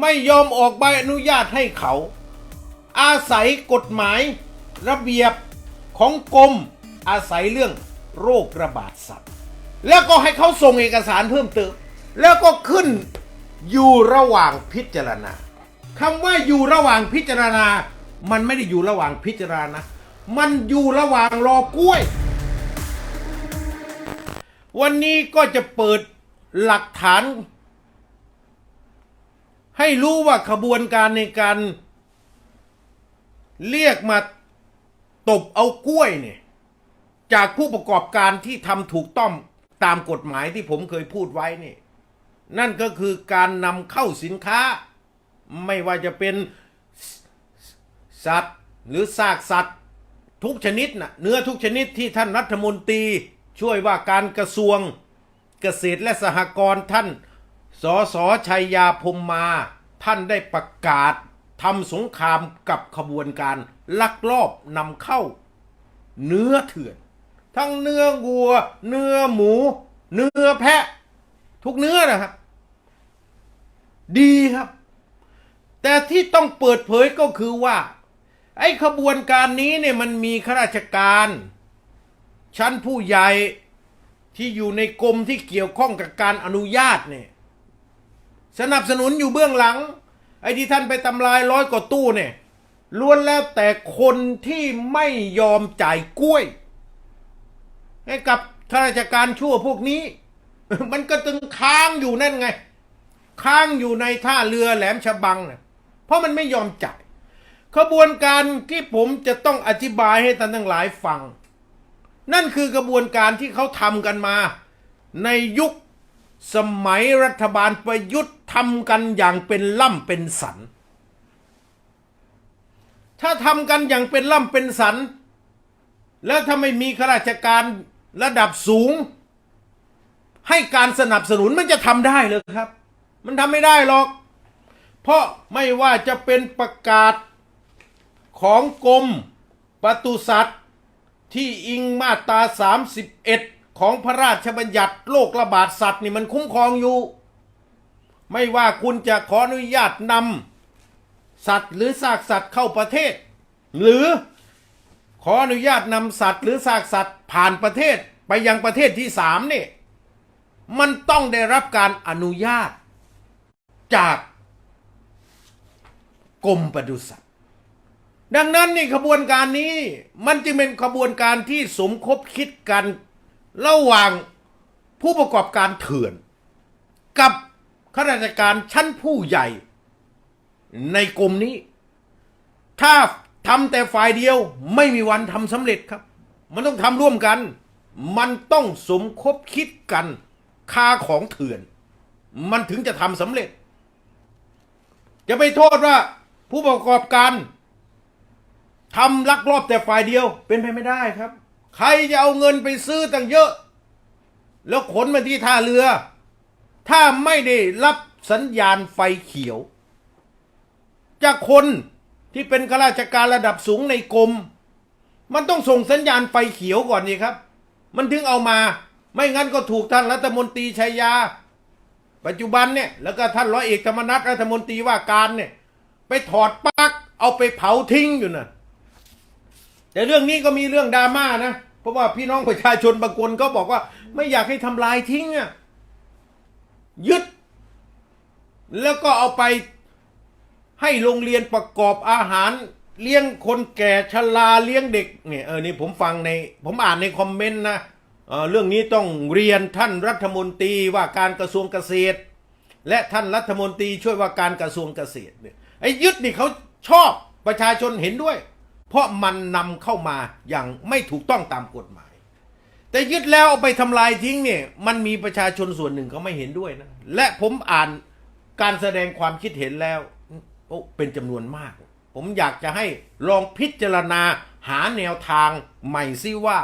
ไม่ยอมออกใบอนุญาตให้เขา อาศัยกฎหมาย ระเบียบของกรมอาศัยเรื่องโรคระบาดสัตว์ แล้วก็ให้เขาส่งเอกสารเพิ่มเติม แล้วก็ขึ้นอยู่ระหว่างพิจารณาคำว่าอยู่ระหว่างพิจารณา มันไม่ได้อยู่ระหว่างพิจารณานะมันอยู่ระหว่างรอกล้วย วันนี้ก็จะเปิดหลักฐาน ให้รู้ว่าขบวนการในการเรียกมาตบเอากล้วยเนี่ยจากผู้ประกอบการที่ทำถูกต้องตามกฎหมายที่ผมเคยพูดไว้นี่ นั่นก็คือการนำเข้าสินค้า ไม่ว่าจะเป็นสัตว์หรือซากสัตว์ทุกชนิดนะเนื้อทุกชนิดที่ท่านรัฐมนตรี ช่วยว่าการกระทรวงเกษตรและสหกรณ์ท่าน สสชัยยาพมมา ท่านได้ประกาศทำสงครามกับขบวนการลักลอบนำเข้า เนื้อเถื่อน ทั้งเนื้อวัว เนื้อหมู เนื้อแพะ ทุกเนื้อนะครับ ดีครับ แต่ที่ต้องเปิดเผยก็คือว่า ไอ้ขบวนการนี้เนี่ยมันมีข้าราชการ ชั้นผู้ใหญ่ที่อยู่ในกรมที่เกี่ยวข้องกับการอนุญาตเนี่ย สนับสนุนอยู่เบื้องหลัง ไอ้ที่ท่านไปทำลายร้อยกว่าตู้เนี่ยล้วนแล้วแต่คนที่ไม่ยอมจ่ายกล้วย ให้กับข้าราชการชั่วพวกนี้ มันก็ตึงค้างอยู่นั่นไง ค้างอยู่ในท่าเรือแหลมฉบังเนะเพราะมันไม่ยอมจ่ายขบวนการที่ผมจะต้องอธิบายให้ท่านทั้งหลายฟัง นั่นคือกระบวนการที่เขาทำกันมา ในยุค สมัยรัฐบาลประยุทธ์ทำกันอย่างเป็นล่ำเป็นสัน ถ้าทำกันอย่างเป็นล่ำเป็นสัน แล้วถ้าไม่มีข้าราชการระดับสูง ให้การสนับสนุนมันจะทำได้เลยครับ มันทำไม่ได้หรอก เพราะไม่ว่าจะเป็นประกาศของกรมปศุสัตว์ที่อิงมาตรา 31 ของพระราชบัญญัติโรคระบาดสัตว์นี่มันคุ้มครองอยู่ ไม่ว่าคุณจะขออนุญาตนำสัตว์หรือซากสัตว์เข้าประเทศ หรือขออนุญาตนำสัตว์หรือซากสัตว์ผ่านประเทศไปยังประเทศที่สามนี่มันต้องได้รับการอนุญาต จากกรมปศุสัตว์ ดังนั้นนี่ขบวนการนี้มันจึงเป็นขบวนการที่สมคบคิดกัน ระหว่างผู้ประกอบการเถื่อน กับข้าราชการชั้นผู้ใหญ่ ในกรมนี้ ถ้าทำแต่ฝ่ายเดียวไม่มีวันทำสำเร็จครับ มันต้องทำร่วมกัน มันต้องสมคบคิดกันค่าของเถื่อน มันถึงจะทำสำเร็จจะไปโทษว่าผู้ประกอบการทำลักลอบแต่ฝ่ายเดียวเป็นไปไม่ได้ครับ ใครจะเอาเงินไปซื้อตั้งเยอะ แล้วขนมาที่ท่าเรือ ถ้าไม่ได้รับสัญญาณไฟเขียว จากคนที่เป็นข้าราชการระดับสูงในกรม มันต้องส่งสัญญาณไฟเขียวก่อนนี่ครับ มันถึงเอามา ไม่งั้นก็ถูกท่านรัฐมนตรีชัยยา ปัจจุบันเนี่ย แล้วก็ท่านร้อยเอกธรรมนัฐรัฐมนตรีว่าการเนี่ย ไปถอดปลั๊กเอาไปเผาทิ้งอยู่น่ะ แต่เรื่องนี้ก็มีเรื่องดราม่านะเพราะว่าพี่น้องประชาชนบางคนก็บอกว่า ไม่อยากให้ทำลายทิ้งอะยึด แล้วก็เอาไปให้โรงเรียนประกอบอาหารเลี้ยงคนแก่ชราเลี้ยงเด็กเนี่ยเออนี่ผมฟังในผมอ่านในคอมเมนต์นะเออเรื่องนี้ต้องเรียนท่านรัฐมนตรีว่าการกระทรวงเกษตร และท่านรัฐมนตรีช่วยว่าการกระทรวงเกษตรเนี่ยไอ้ยึดนี่เขาชอบประชาชนเห็นด้วย เพราะมันนำเข้ามาอย่างไม่ถูกต้องตามกฎหมาย แต่ยึดแล้วเอาไปทำลายทิ้งเนี่ย มันมีประชาชนส่วนหนึ่งเขาไม่เห็นด้วยนะ และผมอ่านการแสดงความคิดเห็นแล้วโอ้เป็นจำนวนมาก ผมอยากจะให้ลองพิจารณาหาแนวทางใหม่ซิว่า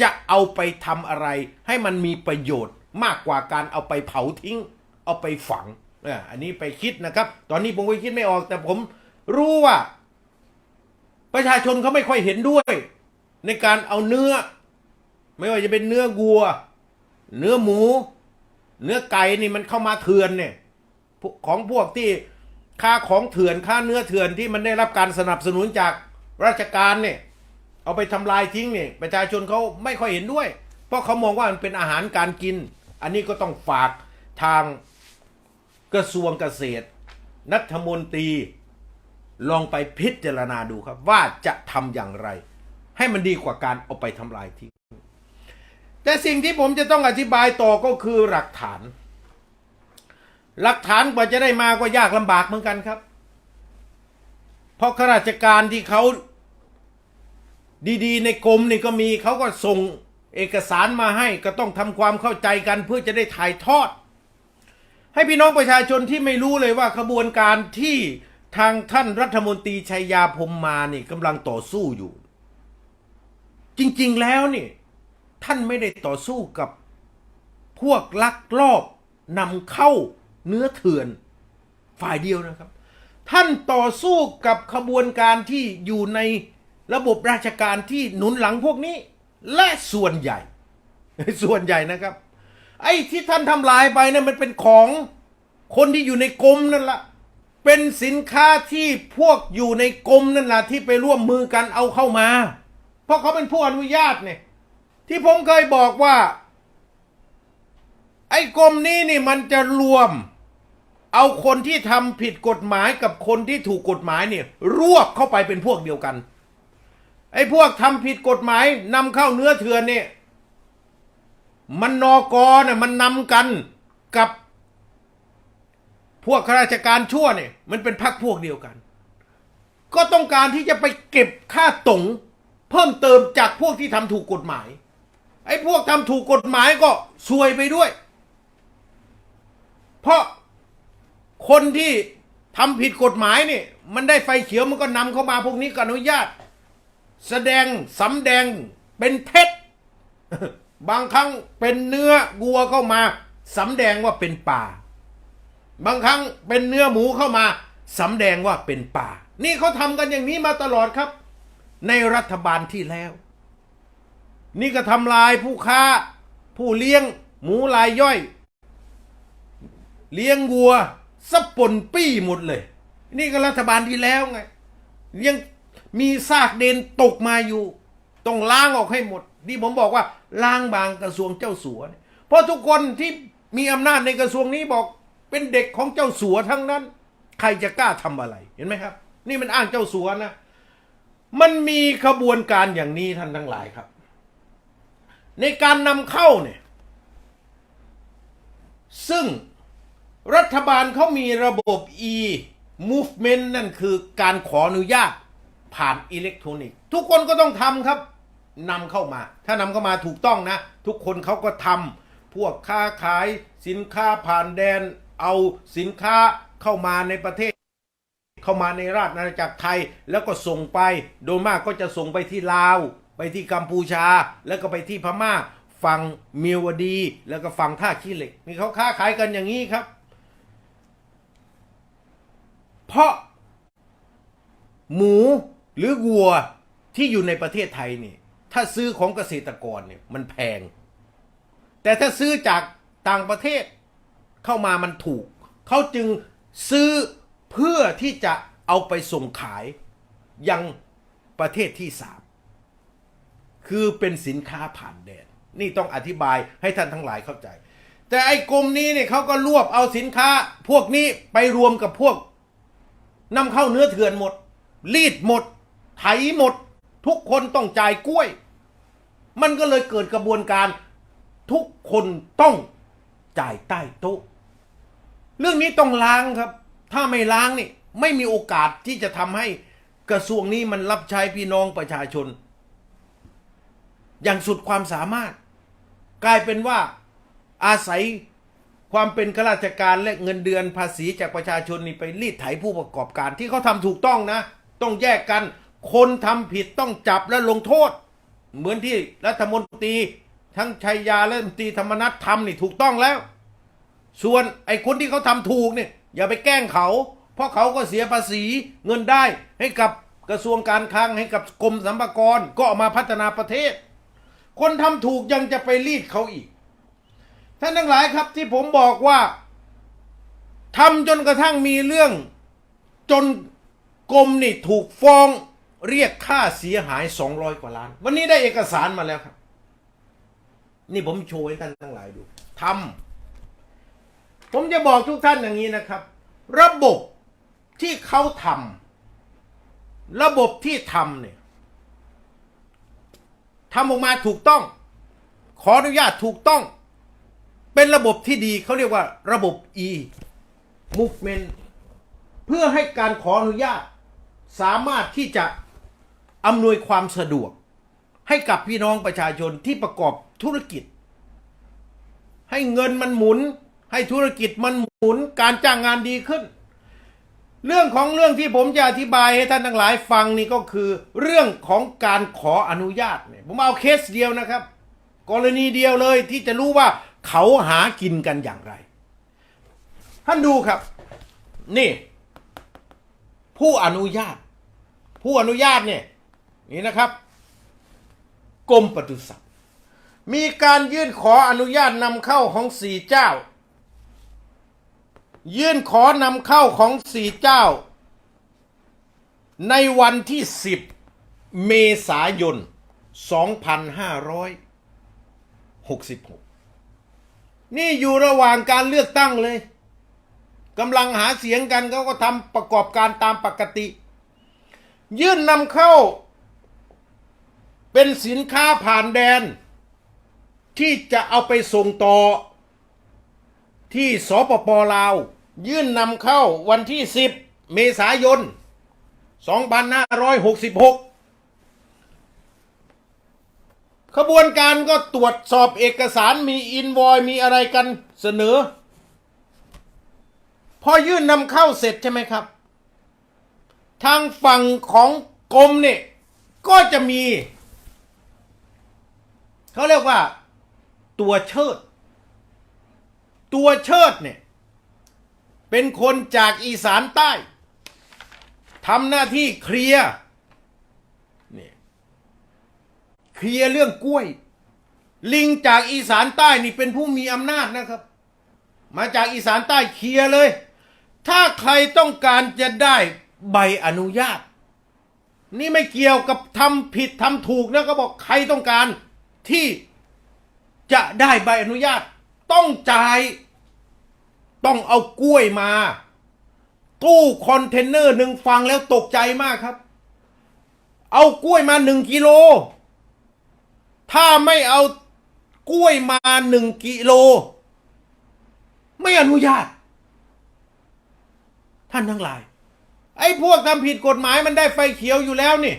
จะเอาไปทำอะไร ให้มันมีประโยชน์มากกว่าการเอาไปเผาทิ้ง เอาไปฝังอออันนี้ไปคิดนะครับ ตอนนี้ผมก็คิดไม่ออกแต่ผมรู้ว่า ประชาชนเขาไม่ค่อยเห็นด้วย ในการเอาเนื้อ ไม่ว่าจะเป็นเนื้อวัว เนื้อหมู เนื้อไก่นี่มันเข้ามาเถื่อนเนี่ย ของพวกที่ค่าของเถื่อนค่าเนื้อเถื่อนที่มันได้รับการสนับสนุนจากราชการเนี่ย เอาไปทำลายทิ้งเนี่ยประชาชนเขาไม่ค่อยเห็นด้วย เพราะเขามองว่ามันเป็นอาหารการกิน อันนี้ก็ต้องฝากทางกระทรวงเกษตร นัฐมนตรี ลองไปพิจารณาดูครับ ว่าจะทำอย่างไร ให้มันดีกว่าการเอาไปทำลายทิ้งแต่สิ่งที่ผมจะต้องอธิบายต่อก็คือหลักฐาน หลักฐานกว่าจะได้มาก็ยากลำบากเหมือนกันครับ เพราะข้าราชการที่เขาดีๆ ในกรมนี่ก็มีเขาก็ส่งเอกสารมาให้ก็ต้องทำความเข้าใจกันเพื่อจะได้ถ่ายทอด ให้พี่น้องประชาชนที่ไม่รู้เลยว่าขบวนการที่ ทางท่านรัฐมนตรีชัยยาพรมมานี่กำลังต่อสู้อยู่ จริงๆแล้วนี่ ท่านไม่ได้ต่อสู้กับ พวกลักลอบนำเข้าเนื้อเถื่อน ฝ่ายเดียวนะครับ ท่านต่อสู้กับขบวนการที่อยู่ในระบบราชการที่หนุนหลังพวกนี้ และส่วนใหญ่ ส่วนใหญ่นะครับ ไอ้ที่ท่านทำลายไปนะั่นมันเป็นของคนที่อยู่ในกรมนั่นละ เป็นสินค้าที่พวกอยู่ในกรมนั่นแหละที่ไปร่วมมือกันเอาเข้ามา เพราะเขาเป็นผู้อนุญาตเนี่ย ที่ผมเคยบอกว่า ไอ้กรมนี้นี่มันจะรวม เอาคนที่ทำผิดกฎหมายกับคนที่ถูกกฎหมายเนี่ยรวบเข้าไปเป็นพวกเดียวกัน ไอ้พวกทำผิดกฎหมายนำเข้าเนื้อเถื่อนเนี่ยมันนอกอเนี่ยมันนำกันกับ พวกข้าราชการชั่วเนี่ย มันเป็นพรรคพวกเดียวกัน ก็ต้องการที่จะไปเก็บค่าตงเพิ่มเติมจากพวกที่ทำถูกกฎหมาย ไอ้พวกทำถูกกฎหมายก็ซวยไปด้วย เพราะคนที่ทำผิดกฎหมายเนี่ยมันได้ไฟเขียวมันก็นำเข้ามาพวกนี้ก็อนุญาต แสดงสำแดงเป็นเท็จ บางครั้งเป็นเนื้อวัวเข้ามาสำแดงว่าเป็นป่า บางครั้งเป็นเนื้อหมูเข้ามาสำแดงว่าเป็นป่า นี่เขาทำกันอย่างนี้มาตลอดครับ ในรัฐบาลที่แล้ว นี่ก็ทำลายผู้ค้า ผู้เลี้ยงหมูรายย่อย เลี้ยงวัวสะปนปี้หมดเลย นี่ก็รัฐบาลที่แล้วไง ยังมีซากเดนตกมาอยู่ ต้องล้างออกให้หมด นี่ผมบอกว่าล้างบางกระทรวงเจ้าสัว เพราะทุกคนที่มีอำนาจในกระทรวงนี้บอก เป็นเด็กของเจ้าสัวทั้งนั้น ใครจะกล้าทำอะไร เห็นไหมครับ นี่มันอ้างเจ้าสัวนะ มันมีขบวนการอย่างนี้ท่านทั้งหลายครับ ในการนำเข้าเนี่ย ซึ่งรัฐบาลเขามีระบบ e movement นั่นคือการขออนุญาตผ่านอิเล็กทรอนิกส์ ทุกคนก็ต้องทำครับนำเข้ามา ถ้านำเข้ามาถูกต้องนะ ทุกคนเขาก็ทำพวกค้าขายสินค้าผ่านแดน เอาสินค้าเข้ามาในประเทศ เข้ามาในราชอาณาจักรไทยแล้วก็ส่งไป โดยมากก็จะส่งไปที่ลาว ไปที่กัมพูชา แล้วก็ไปที่พม่าฝั่งเมียวดี แล้วก็ฝั่งท่าขี้เหล็กนี่เขาค้าขายกันอย่างนี้ครับ เพราะหมูหรือวัวที่อยู่ในประเทศไทยนี่ถ้าซื้อของเกษตรกรเนี่ยมันแพง แต่ถ้าซื้อจากต่างประเทศ เข้ามามันถูก เขาจึงซื้อเพื่อที่จะเอาไปส่งขายยังประเทศที่สามคือเป็นสินค้าผ่านแดนนี่ต้องอธิบายให้ท่านทั้งหลายเข้าใจ แต่ไอ้กรมนี้เนี่ยเขาก็รวบเอาสินค้า พวกนี้ไปรวมกับพวกนำเข้าเนื้อเถื่อนหมด รีดหมด ไถหมด ทุกคนต้องจ่ายกล้วย มันก็เลยเกิดกระบวนการทุกคนต้องจ่ายใต้โต๊ะ เรื่องนี้ต้องล้างครับ ถ้าไม่ล้างนี่ไม่มีโอกาสที่จะทำให้กระทรวงนี้มันรับใช้พี่น้องประชาชน อย่างสุดความสามารถ กลายเป็นว่าอาศัยความเป็นข้าราชการและเงินเดือนภาษีจากประชาชนนี่ไปรีดไถผู้ประกอบการที่เขาทำถูกต้องนะ ต้องแยกกันคนทำผิดต้องจับและลงโทษ เหมือนที่รัฐมนตรีทั้งชัยยาและรัฐมนตรีธรรมนัฐทำนี่ถูกต้องแล้ว ส่วนไอ้คนที่เขาทำถูกเนี่ยอย่าไปแกล้งเขา เพราะเขาก็เสียภาษีเงินได้ให้กับกระทรวงการคลังให้กับกรมสรรพากรก็เอามาพัฒนาประเทศ คนทำถูกยังจะไปรีดเขาอีก ท่านทั้งหลายครับที่ผมบอกว่าทำจนกระทั่งมีเรื่อง จนกรมนี่ถูกฟ้องเรียกค่าเสียหาย 200 กว่าล้าน วันนี้ได้เอกสารมาแล้วครับ นี่ผมโชว์ให้ท่านทั้งหลายดูทำ ผมจะบอกทุกท่านอย่างนี้นะครับ ระบบที่เขาทำระบบที่ทำเนี่ยทำออกมาถูกต้อง ขออนุญาตถูกต้อง เป็นระบบที่ดีเขาเรียกว่าระบบ e movement เพื่อให้การขออนุญาต สามารถที่จะอำนวยความสะดวก ให้กับพี่น้องประชาชนที่ประกอบธุรกิจ ให้เงินมันหมุน ให้ธุรกิจมันหมุนการจ้างงานดีขึ้น เรื่องของเรื่องที่ผมจะอธิบายให้ท่านทั้งหลายฟังนี่ก็คือ เรื่องของการขออนุญาตเนี่ยผมเอาเคสเดียวนะครับ กรณีเดียวเลยที่จะรู้ว่าเขาหากินกันอย่างไร ท่านดูครับ นี่ ผู้อนุญาต ผู้อนุญาตเนี่ยนี่นะครับกรมปศุสัตว์มีการยื่นขออนุญาตนำเข้าของสี่เจ้า ยื่นขอนำเข้าของสี่เจ้า ในวันที่ 10 เมษายน 2566 นี่อยู่ระหว่างการเลือกตั้งเลยกำลังหาเสียงกันเขาก็ทำประกอบการตามปกติ ยื่นนำเข้า เป็นสินค้าผ่านแดน ที่จะเอาไปส่งต่อ ที่สปปลาว ยื่นนำเข้าวันที่ 10 เมษายน 2566 ขบวนการก็ตรวจสอบเอกสารมีอินวอยมีอะไรกันเสนอ พอยื่นนำเข้าเสร็จใช่ไหมครับ ทางฝั่งของกรมเนี่ยก็จะมี เขาเรียกว่าตัวเชิด ตัวเชิดเนี่ย เป็นคนจากอีสานใต้ทำหน้าที่เคลียร์เนี่ยเคลียร์เรื่องกล้วย ลิงจากอีสานใต้นี่เป็นผู้มีอำนาจนะครับ มาจากอีสานใต้เคลียร์เลย ถ้าใครต้องการจะได้ใบอนุญาต นี่ไม่เกี่ยวกับทำผิดทำถูกนะก็บอกใครต้องการที่จะได้ใบอนุญาต ต้องจ่าย ต้องเอากล้วยมา ตู้คอนเทนเนอร์หนึ่งฟังแล้วตกใจมากครับ เอากล้วยมาหนึ่งกิโล ถ้าไม่เอากล้วยมาหนึ่งกิโล ไม่อนุญาต ท่านทั้งหลาย ไอ้พวกทำผิดกฎหมายมันได้ไฟเขียวอยู่แล้วนี่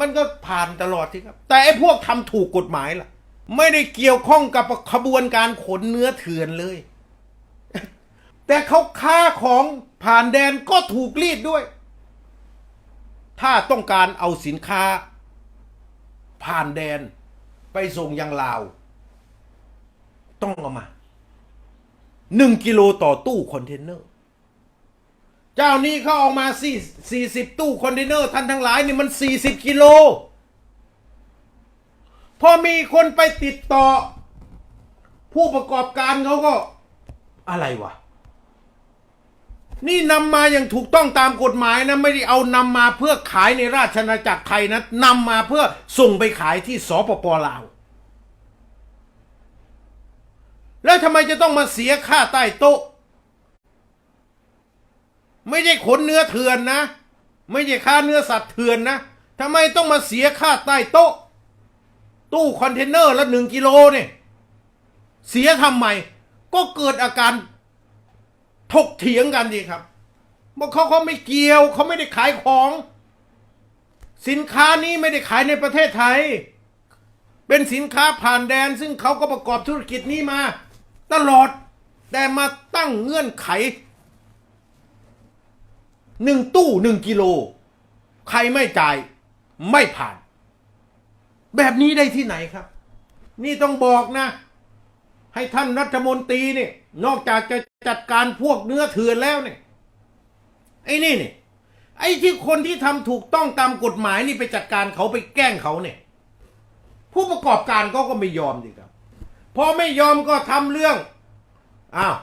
มันก็ผ่านตลอดที่ครับ แต่ไอ้พวกทำถูกกฎหมายล่ะ ไม่ได้เกี่ยวข้องกับขบวนการขนเนื้อเถื่อนเลย แต่เขาค้าของผ่านแดนก็ถูกรีดด้วย ถ้าต้องการเอาสินค้า ผ่านแดนไปส่งยังลาว ต้องเอามาหนึ่งกิโลต่อตู้คอนเทนเนอร์ เจ้านี้เขาเออกมาสี่สี่สิบตู้คอนเทนเนอร์ท่านทั้งหลายนี่มันสี่สิบกิโล พอมีคนไปติดต่อ ผู้ประกอบการเขาก็อะไรวะ นี่นำมาอย่างถูกต้องตามกฎหมายนะไม่ได้เอานำมาเพื่อขายในราชอาณาจักรไทยนะนำมาเพื่อส่งไปขายที่สปปลาว แล้วทำไมจะต้องมาเสียค่าใต้โต๊ะ ไม่ใช่ขนเนื้อเถื่อนนะ ไม่ใช่ค่าเนื้อสัตว์เถื่อนนะทำไมต้องมาเสียค่าใต้โต๊ะ ตู้คอนเทนเนอร์ละหนึ่งกิโลเนี่ยเสียทำไมก็เกิดอาการ ถกเถียงกันดีครับบอกเขาเขาไม่เกี่ยวเขาไม่ได้ขายของ สินค้านี้ไม่ได้ขายในประเทศไทย เป็นสินค้าผ่านแดน ซึ่งเขาก็ประกอบธุรกิจนี้มา ตลอดแต่มาตั้งเงื่อนไขหนึ่งตู้หนึ่งกิโล ใครไม่จ่ายไม่ผ่าน แบบนี้ได้ที่ไหนครับ นี่ต้องบอกนะ ให้ท่านรัฐมนตรีเนี่ยนอกจากจะจัดการพวกเนื้อเถื่อนแล้วเนี่ยไอ้นี่เนี่ยไอ้ที่คนที่ทำถูกต้องตามกฎหมายนี่ไปจัดการเขาไปแกล้งเขาเนี่ย ผู้ประกอบการเขาก็ไม่ยอมดีครับพอไม่ยอมก็ทำเรื่องอ้าว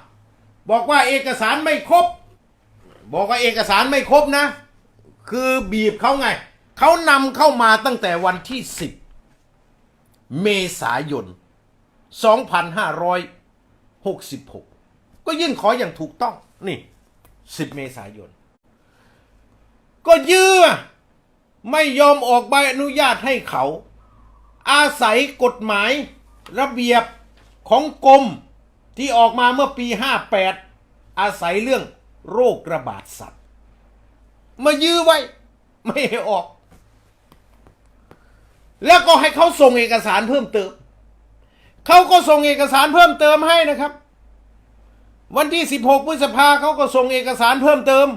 บอกว่าเอกสารไม่ครบ บอกว่าเอกสารไม่ครบนะ คือบีบเขาไงเขานำเข้ามาตั้งแต่วันที่ 10 เมษายน 2566 ก็ยื่นขออย่างถูกต้อง นี่ 10 เมษายน ก็ยื้อไม่ยอมออกใบอนุญาตให้เขา อาศัยกฎหมายระเบียบของกรมที่ออกมาเมื่อปี 58 อาศัยเรื่องโรคระบาดสัตว์ มายื้อไว้ ไม่ให้ออก แล้วก็ให้เขาส่งเอกสารเพิ่มเติม เขาก็ส่งเอกสารเพิ่มเติมให้นะครับ วันที่ 16พฤษภาเขาก็ส่งเอกสารเพิ่มเติม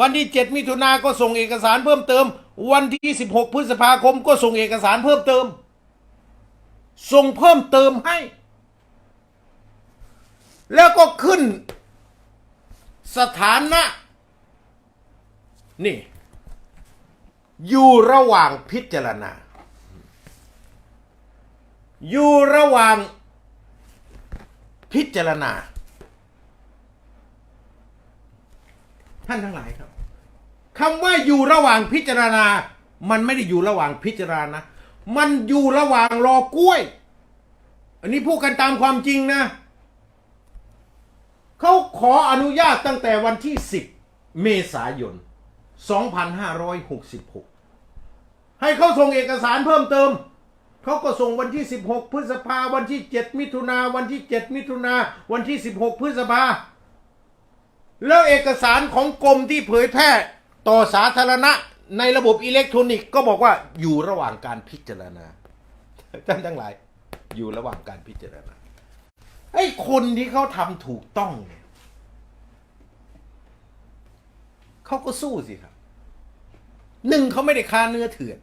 วันที่ 7 มิถุนาก็ส่งเอกสารเพิ่มเติม วันที่ 16 พฤษภาคมก็ส่งเอกสารเพิ่มเติม ส่งเพิ่มเติมให้ แล้วก็ขึ้นสถานะ นี่ อยู่ระหว่างพิจารณา อยู่ระหว่างพิจารณา ท่านทั้งหลายครับคำว่าอยู่ระหว่างพิจารณา มันไม่ได้อยู่ระหว่างพิจารณานะมันอยู่ระหว่างรอกล้วย อันนี้พูดกันตามความจริงนะเขาขออนุญาตตั้งแต่วันที่ 10 เมษายน 2566 ให้เขาส่งเอกสารเพิ่มเติม เขาก็ส่งวันที่ 16 พฤษภาวันที่ 7 มิถุนาวันที่ 7 มิถุนาวันที่ 16 พฤษภาแล้วเอกสารของกรมที่เผยแพร่ต่อสาธารณะในระบบอิเล็กทรอนิกส์ก็บอกว่าอยู่ระหว่างการพิจารณาท่านทั้งหลาย อยู่ระหว่างการพิจารณาไอ้คนที่เขาทำถูกต้องเนี่ยเขาก็สู้สิครับหนึ่งเขาไม่ได้ค้าเนื้อเถื่อน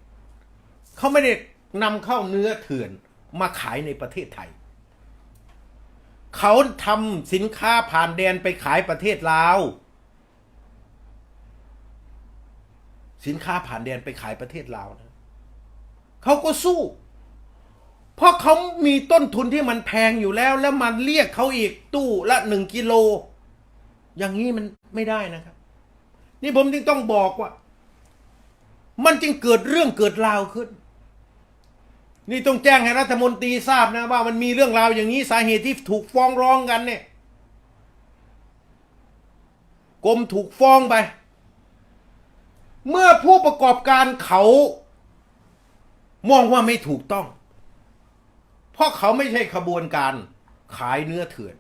เขาไม่ได้ นำเข้าเนื้อเถื่อนมาขายในประเทศไทย เขาทำสินค้าผ่านแดนไปขายประเทศลาว สินค้าผ่านแดนไปขายประเทศลาวนะเขาก็สู้ เพราะเขามีต้นทุนที่มันแพงอยู่แล้ว แล้วมันเรียกเขาอีกตู้ละหนึ่งกิโล อย่างนี้มันไม่ได้นะครับ นี่ผมจึงต้องบอกว่า มันจึงเกิดเรื่องเกิดราวขึ้น นี่ต้องแจ้งให้รัฐมนตรีทราบนะว่ามันมีเรื่องราวอย่างนี้สาเหตุที่ถูกฟ้องร้องกันเนี่ยกรมถูกฟ้องไป เมื่อผู้ประกอบการเขามองว่าไม่ถูกต้อง เพราะเขาไม่ใช่ขบวนการขายเนื้อเถื่อน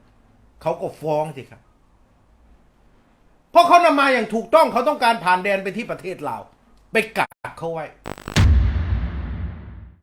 เขาก็ฟ้องสิครับ เพราะเขานำมาอย่างถูกต้องเขาต้องการผ่านแดนไปที่ประเทศลาวไปกักเขาไว้